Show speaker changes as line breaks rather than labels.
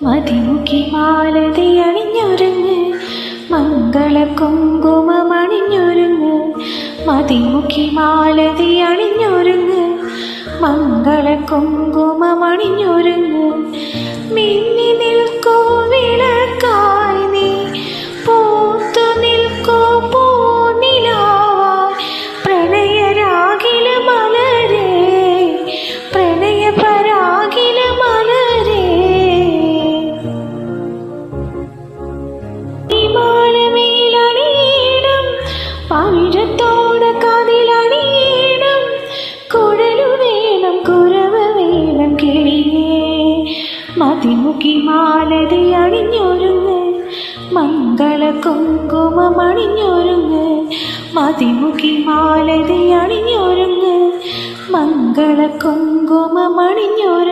മതിമുഖി മാലതി അണിഞ്ഞൊരുങ്ങ് മംഗള കുങ്കുമണിഞ്ഞൊരുങ്ങ് മതിമുഖി മാലതി അണിഞ്ഞൊരുങ്ങ് മംഗള കുങ്കുമണിഞ്ഞൊരുങ്ങ് മതിമുഖി മാലതി അണിഞ്ഞൊരുങ്ങ് മംഗള കുങ്കുമം അണിഞ്ഞൊരുങ്ങ്. മതിമുഖി മാലതി അണിഞ്ഞൊരുങ്ങ് മംഗള കുങ്കുമം അണിഞ്ഞൊരുങ്ങ്.